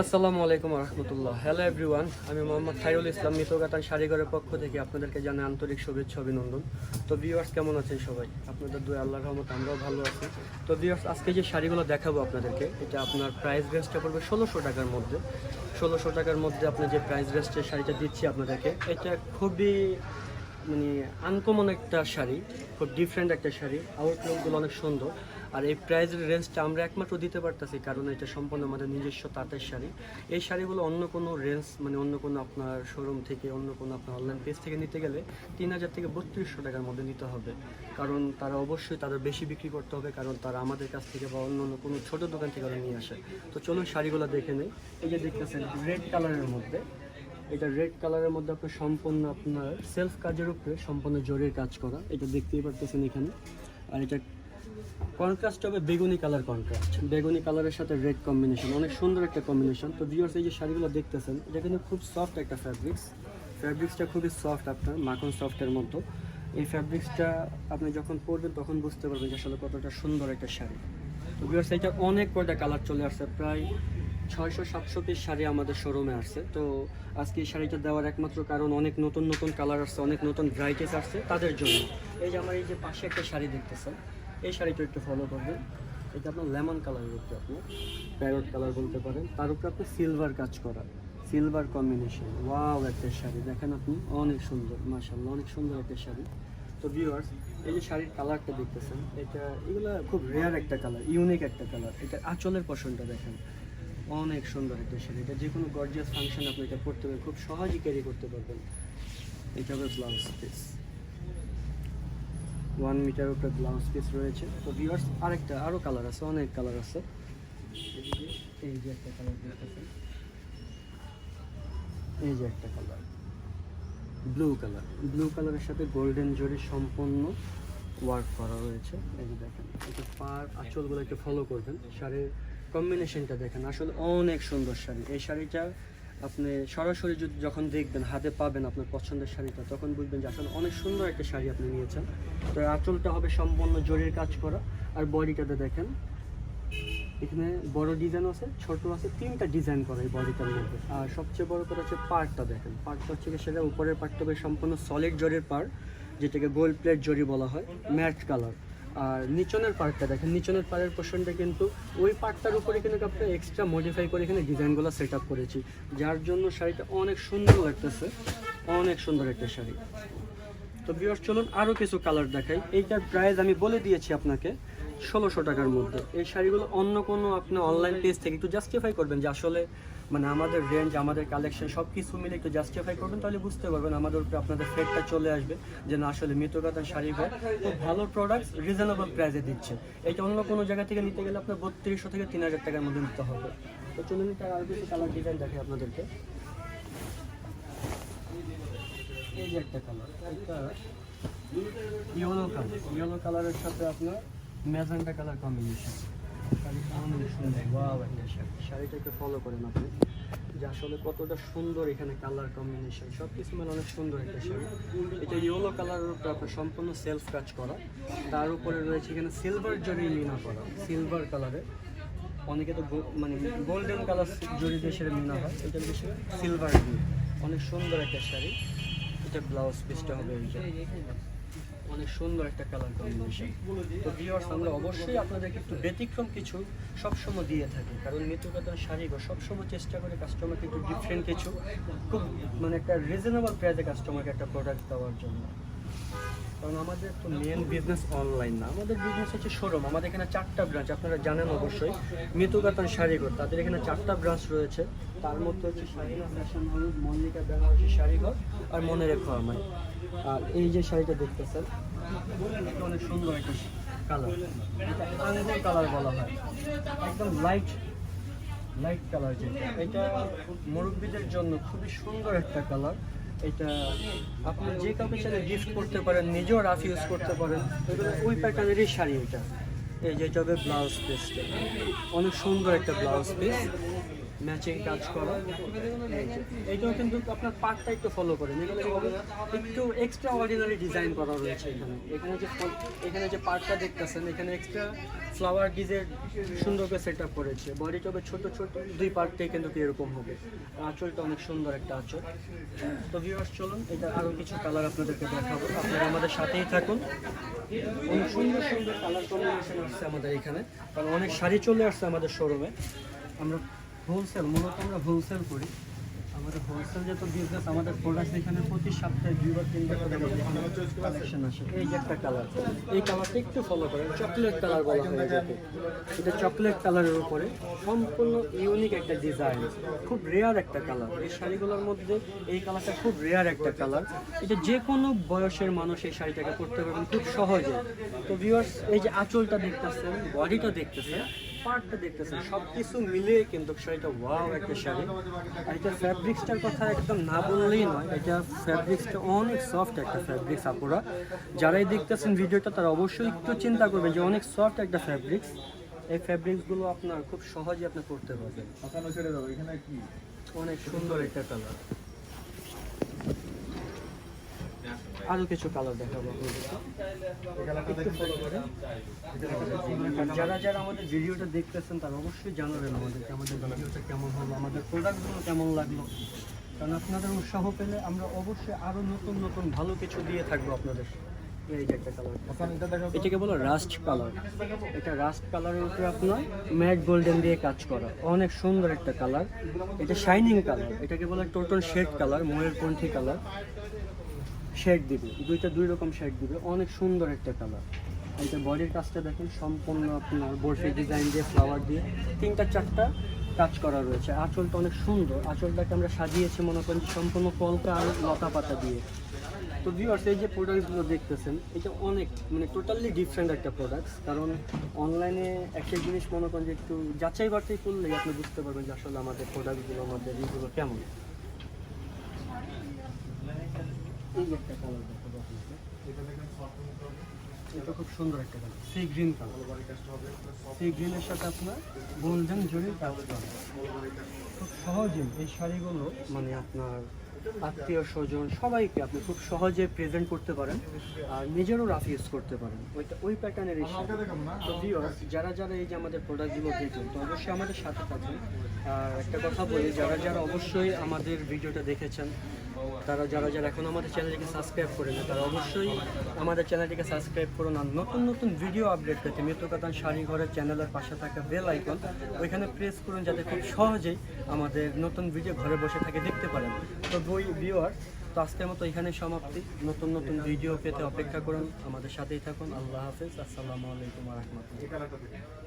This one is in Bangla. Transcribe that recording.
আসসালামু আলাইকুম রহমতুল্লাহ হ্যালো এভরিওয়ান আমি মোহাম্মদ খাইরুল ইসলাম, মিতগাতান শাড়িঘরের পক্ষ থেকে আপনাদেরকে জানাই আন্তরিক শুভেচ্ছা, অভিনন্দন। তো ভিউয়ার্স কেমন আছেন সবাই? আপনাদের দুই আল্লাহর রহমত আমরাও ভালো আছি। তো ভিউয়ার্স আজকে যে শাড়িগুলো দেখাবো আপনাদেরকে, এটা আপনার প্রাইস রেঞ্জটা পড়বে ষোলোশো টাকার মধ্যে। ষোলোশো টাকার মধ্যে আপনি যে প্রাইস রেঞ্জের শাড়িটা দিচ্ছি আপনাদেরকে, এটা খুবই মানে আনকমন একটা শাড়ি, খুব ডিফারেন্ট একটা শাড়ি। আউটলুকগুলো অনেক সুন্দর। আর এই প্রাইসের রেঞ্জটা আমরা একমাত্র দিতে পারতেছি, কারণ এটা সম্পূর্ণ আমাদের নিজস্ব তাঁতের শাড়ি। এই শাড়িগুলো অন্য কোনো রেঞ্জ মানে অন্য কোনো আপনার শোরুম থেকে, অন্য কোনো আপনার অনলাইন পেজ থেকে নিতে গেলে তিন হাজার থেকে বত্রিশশো টাকার মধ্যে নিতে হবে। কারণ তারা অবশ্যই তাদের বেশি বিক্রি করতে হবে, কারণ তারা আমাদের কাছ থেকে বা অন্য অন্য কোনো ছোটো দোকান থেকে ওরা নিয়ে আসে। তো চলুন শাড়িগুলো দেখে নেই। এই যে দেখতেছেন রেড কালারের মধ্যে। এটা রেড কালারের মধ্যে আপনার সম্পূর্ণ আপনার সেলফ কাজের উপরে সম্পূর্ণ জরির কাজ করা। এটা দেখতেই পারতেছেন এখানে। আর এটা কন্ট্রাস্ট হবে বেগুনি কালার কন্ট্রাস্ট বেগুনি কালারের সাথে রেড কম্বিনেশন অনেক সুন্দর একটা কম্বিনেশন তো ভিউয়ার্স এই যে শাড়িগুলো দেখতেছেন, এটা কিন্তু খুব সফট একটা ফ্যাব্রিক্স ফ্যাব্রিক্সটা খুবই সফট আপনার, মাখন সফটের মতো। এই ফ্যাব্রিক্সটা আপনি যখন পরবেন, তখন বুঝতে পারবেন যে আসলে কতটা সুন্দর একটা শাড়ি। তো ভিউয়ার্স এটা অনেক কয়টা কালার চলে আসছে, প্রায় ছয়শো, সাতশো পিস শাড়ি আমাদের শোরুমে আসছে। তো আজকে এই শাড়িটা দেওয়ার একমাত্র কারণ অনেক নতুন নতুন কালার আসছে, অনেক নতুন ভ্যারাইটিস আসছে তাদের জন্য। এই যে আমার এই যে পাশে একটা শাড়ি দেখতেছেন এই শাড়িটা একটু ফলো করবেন। এটা আপনার লেমন কালারের উপরে আপনি প্যারট কালার বলতে পারেন। তার উপরে আপনি সিলভার কাজ করা। সিলভার কম্বিনেশন ওয়াও একটা শাড়ি। দেখেন আপনি, অনেক সুন্দর। মাশাল্লাহ অনেক সুন্দর একটা শাড়ি। তো ভিউয়ার্স এই যে শাড়ির কালারটা দেখতেছেন, এটা, এগুলো খুব রেয়ার একটা কালার ইউনিক একটা কালার এটা আঁচলের পশনটা দেখেন। অনেক সুন্দর একটা শাড়ি। এটা যে কোনো গর্জিয়াস ফাংশন আপনি এটা পরতে পারবেন খুব সহজেই ক্যারি করতে পারবেন। এটা হবে ব্লাউজ পিস ওয়ান মিটার উপরে ব্লাউজ পিস রয়েছে। তো ভিউয়ার্স আরেকটা আরও কালার আছে, অনেক কালার আছে। এই যে একটা কালার দেখতেছেন। এই যে একটা কালার ব্লু কালার ব্লু কালারের সাথে গোল্ডেন জরি সম্পূর্ণ ওয়ার্ক করা রয়েছে। এই যে দেখেন এটা পার আঁচলগুলো একটু ফলো করবেন। শাড়ির কম্বিনেশনটা দেখেন, আসলে অনেক সুন্দর শাড়ি। এই শাড়িটা আপনি সরাসরি যদি যখন দেখবেন, হাতে পাবেন আপনার পছন্দের শাড়িটা, তখন বুঝবেন যে আসলে অনেক সুন্দর একটা শাড়ি আপনি নিয়েছেন। তো আঁচলটা হবে সম্পূর্ণ জরির কাজ করা। আর বডিটাতে দেখেন, এখানে বড় ডিজাইন আছে, ছোট আছে, তিনটা ডিজাইন করা এই বডিটার মধ্যে। আর সবচেয়ে বড় কথা হচ্ছে পার্টটা দেখেন। পার্টটা হচ্ছে সেটা উপরের পার্টটা সম্পূর্ণ সলিড জরির পার্ট যেটাকে গোল্ড প্লেট জরি বলা হয় ম্যাট কালার আর নিচনের পার্টটা দেখেন, নিচনের পাড়ের পোর্শনটা কিন্তু ওই পার্টটার উপরে কিন্তু আপনি এক্সট্রা মডিফাই করে এখানে ডিজাইনগুলো সেট আপ করেছি, যার জন্য শাড়িটা অনেক সুন্দর লাগতেছে, অনেক সুন্দর একটা শাড়ি। তো বিয়ার চলুন আরও কিছু কালার দেখাই। এইটার প্রাইস আমি বলে দিয়েছি আপনাকে। ষোলোশো টাকার মধ্যে। এই শাড়িগুলো অন্য কোনো আপনি অনলাইন পেজ থেকে একটু জাস্টিফাই করবেন যে আসলে মানে আমাদের রেঞ্জ আমাদের কালেকশন সব কিছু মিলে একটু জাস্টিফাই করবেন, তাহলে বুঝতে পারবেন আমাদের উপরে আপনাদের ফেটটা চলে আসবে যে না, আসলে মৃতকাতার শাড়িগুলো খুব ভালো প্রোডাক্ট রিজনেবল প্রাইসে দিচ্ছে। এটা অন্য কোনো জায়গা থেকে নিতে গেলে আপনার বত্রিশশো থেকে তিন হাজার টাকার মধ্যে নিতে হবে। তো চলুন তার আরও কিছু কালার ডিজাইন দেখে আপনাদেরকে। এই যে একটা কালার এটা ইয়েলো কালার ইয়েলো কালারের সাথে আপনার ম্যাজেন্টা কালার কম্বিনেশন শাড়িটা অনেক সুন্দর। ওয়াও একটা শাড়ি শাড়িটাকে ফলো করেন আপনি। যে আসলে কতটা সুন্দর এখানে কালার কম্বিনেশন সব কিছু মানে অনেক সুন্দর একটা শাড়ি। এটা ইয়েলো কালারের উপরে আপনার সম্পূর্ণ সেলফ কাজ করা। তার উপরে রয়েছে এখানে সিলভার জরি মিনা করা। সিলভার কালারে অনেকে তো মানে গোল্ডেন কালার জরি দিয়ে সেটা মিনা হয়। এটা বেশি সিলভার দিয়ে অনেক সুন্দর একটা শাড়ি। এটা ব্লাউজ পিসটা হবে এইটা অনেক সুন্দর একটা কালার কম্বিনেশন তো ভিউয়ার্স আমরা অবশ্যই আপনাদেরকে একটু ব্যতিক্রম কিছু সবসময় দিয়ে থাকি। কারণ নিত্যকাতার শাড়িগুলো সবসময় চেষ্টা করে কাস্টমারকে একটু ডিফারেন্ট কিছু, খুব মানে একটা রিজনেবল প্রাইসে কাস্টমারকে একটা প্রোডাক্ট দেওয়ার জন্য। কারণ আমাদের তো মেন বিজনেস অনলাইন না। আমাদের বিজনেস হচ্ছে শোরুম আমাদের এখানে চারটা ব্রাঞ্চ আপনারা জানেন অবশ্যই। মিতুকাতান শাড়িঘর, তাদের এখানে চারটা ব্রাঞ্চ রয়েছে। তার মধ্যে হচ্ছে শাড়িঘর ফ্যাশন হাউস মল্লিকা বেনারসি শাড়িঘর আর মনে রেখো আমায় আর এই যে শাড়িটা দেখতেছেন, এটা অনেক সুন্দর একটা কালার এটা আঙ্গুর কালার বলা হয়। একদম লাইট লাইট কালার যেটা। এটা মুরব্বীদের জন্য খুবই সুন্দর একটা কালার এটা আপনি যে কাউকে চাইলে গিফট করতে পারেন, নিজেও রাফ ইউজ করতে পারেন, এগুলো ওই প্যাটার্নেরই শাড়ি এটা। এই যেটা হবে ব্লাউজ পিসটা অনেক সুন্দর একটা ব্লাউজ পিস ম্যাচিং কাজ করা। এইটাও কিন্তু আপনার পার্টটা একটু ফলো করেন। কিন্তু একটু এক্সট্রা অর্ডিনারি ডিজাইন করা রয়েছে এখানে। এখানে যে এখানে যে পার্টটা দেখতেছেন, এখানে এক্সট্রা ফ্লাওয়ার ডিজের সুন্দর করে সেট আপ করেছে বডিটা হবে ছোট ছোট, দুই পার্টটাই কিন্তু এরকম হবে। আঁচলটা অনেক সুন্দর একটা আঁচল। তো ভিউয়ার্স চলুন এটা আরও কিছু কালার আপনাদেরকে দেখাবো। আপনারা আমাদের সাথেই থাকুন। অনেক সুন্দর সুন্দর কালার কম্বিনেশন আসছে আমাদের এখানে। কারণ অনেক শাড়ি চলে আসছে আমাদের শোরুমে আমরা হোলসেল মূলত আমরা হোলসেল করি। আমাদের হোলসেল যত বিজনেস আমাদের প্রোডাক্ট এখানে প্রতি সপ্তাহে দুই বা তিনবার করে কালেকশন আসে। এই যে একটা কালার এই কালারটা একটু ফলো করেন। চকলেট কালার বলা হয় এটাকে। এটা চকলেট কালারের উপরে সম্পূর্ণ ইউনিক একটা ডিজাইন খুব রেয়ার একটা কালার এই শাড়িগুলোর মধ্যে এই কালারটা খুব রেয়ার একটা কালার এটা যে কোনো বয়সের মানুষ এই শাড়িটাকে পরতে পারবেন। খুব সহজে। তো ভিউয়ার্স এই যে আঁচলটা দেখতেছেন বডিটা দেখতেছেন পার্টটা দেখতেছেন? সব কিছু মিলিয়ে কিন্তু শাড়িটা ওয়াও একটা শাড়ি। আর এটা ফ্যাব্রিক্সটার কথা একদম না বললেই নয় এটা ফ্যাব্রিক্সটা অনেক সফট একটা ফ্যাব্রিক্স আপুরা। যারাই দেখতেছেন ভিডিওটা তারা অবশ্যই একটু চিন্তা করবেন যে অনেক সফট একটা ফ্যাব্রিক্স এই ফ্যাব্রিক্সগুলো আপনার খুব সহজে আপনি করতে পারবেন। আসানো ছেড়ে দাও এখানে কি? অনেক সুন্দর একটা কালার আরও কিছু কালার দেখাবো যারা যারা আমাদের ভিডিওটা দেখতেছেন তারা অবশ্যই জানাবেন আমাদেরকে আমাদের ভিডিওটা কেমন হলো আমাদের প্রোডাক্টগুলো কেমন লাগল। কারণ আপনাদের উৎসাহ পেলে আমরা অবশ্যই আরও নতুন নতুন ভালো কিছু দিয়ে থাকব আপনাদের। তো। এটাকে বলো রাস্ট কালার এটা রাস্ট কালারের উপরে আপনার ম্যাট গোল্ডেন দিয়ে কাজ করা। অনেক সুন্দর একটা কালার এটা শাইনিং কালার এটাকে বলে টোটাল শেড কালার ময়ের পন্থী কালার শেড দিবে। দুইটা, দুই রকম শেড দিবে। অনেক সুন্দর একটা কালার এটা বডির কাজটা দেখেন, সম্পূর্ণ আপনার বরফি ডিজাইন দিয়ে ফ্লাওয়ার দিয়ে, তিনটা, চারটা কাজ করা রয়েছে। আঁচলটা অনেক সুন্দর। আঁচলটাকে আমরা সাজিয়েছি, মনে করেন সম্পূর্ণ কলকা আর লতা পাতা দিয়ে। তো ভিউয়ার্স এই যে প্রোডাক্টসগুলো দেখতেছেন, এটা অনেক মানে টোটালি ডিফারেন্ট একটা প্রোডাক্টস কারণ অনলাইনে একটা জিনিস মনে করেন যে একটু যাচাই বাছাই করলেই আপনি বুঝতে পারবেন যে আসলে আমাদের প্রোডাক্টগুলো আমাদের ইগুলো কেমন। এই যে একটা কালার দেখাবো এটা দেখেন খুব সুন্দর একটা colour sea green colour sea গ্রিনের সাথে আপনার গোল্ডেন জরির কাজ করা। খুব এই শাড়িগুলো মানে আপনার আত্মীয় স্বজন সবাইকে আপনি খুব সহজে প্রেজেন্ট করতে পারেন আর নিজেরও রাফ ইউজ করতে পারেন। ওইটা ওই প্যাটার্নের তো যারা যারা এই যে আমাদের প্রোডাক্টগুলো দেখবেন তো অবশ্যই আমাদের সাথে থাকবেন আর একটা কথা বলি যারা যারা অবশ্যই আমাদের ভিডিওটা দেখেছেন তারা যারা যারা এখন আমাদের চ্যানেলটিকে সাবস্ক্রাইব করে না তারা অবশ্যই আমাদের চ্যানেলটিকে সাবস্ক্রাইব করুন আর নতুন নতুন ভিডিও আপডেট পেতে মৃত্যুকাতান শাড়ি ঘরের চ্যানেলের পাশে থাকা বেল আইকন ওইখানে প্রেস করুন যাতে খুব সহজেই আমাদের নতুন ভিডিও ঘরে বসে থাকে দেখতে পারেন। তো বই ভিউয়ার তো আজকের মতো এখানে সমাপ্তি। নতুন নতুন ভিডিও পেতে অপেক্ষা করুন। আমাদের সাথেই থাকুন। আল্লাহ হাফেজ। আসসালামু আলাইকুম রহমতুল্লাহ।